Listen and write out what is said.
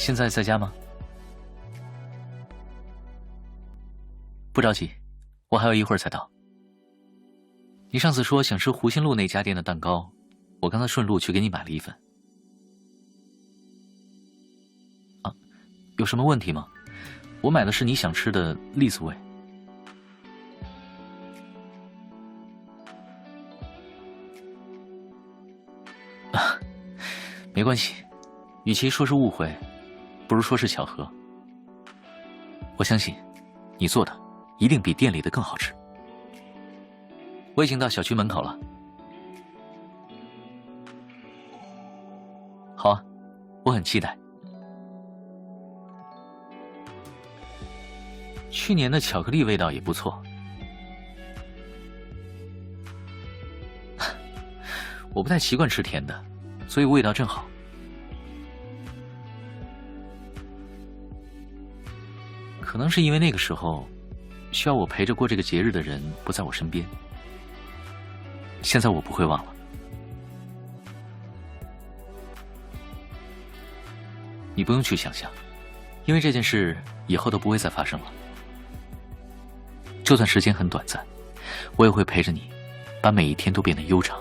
现在在家吗？不着急，我还有一会儿才到。你上次说想吃湖心路那家店的蛋糕，我刚才顺路去给你买了一份。啊，有什么问题吗？我买的是你想吃的栗子味。啊，没关系，与其说是误会，不如说是巧合。我相信，你做的一定比店里的更好吃。我已经到小区门口了。好啊，我很期待。去年的巧克力味道也不错。我不太习惯吃甜的，所以味道正好。可能是因为那个时候，需要我陪着过这个节日的人不在我身边。现在我不会忘了。你不用去想象，因为这件事以后都不会再发生了。就算时间很短暂，我也会陪着你，把每一天都变得悠长。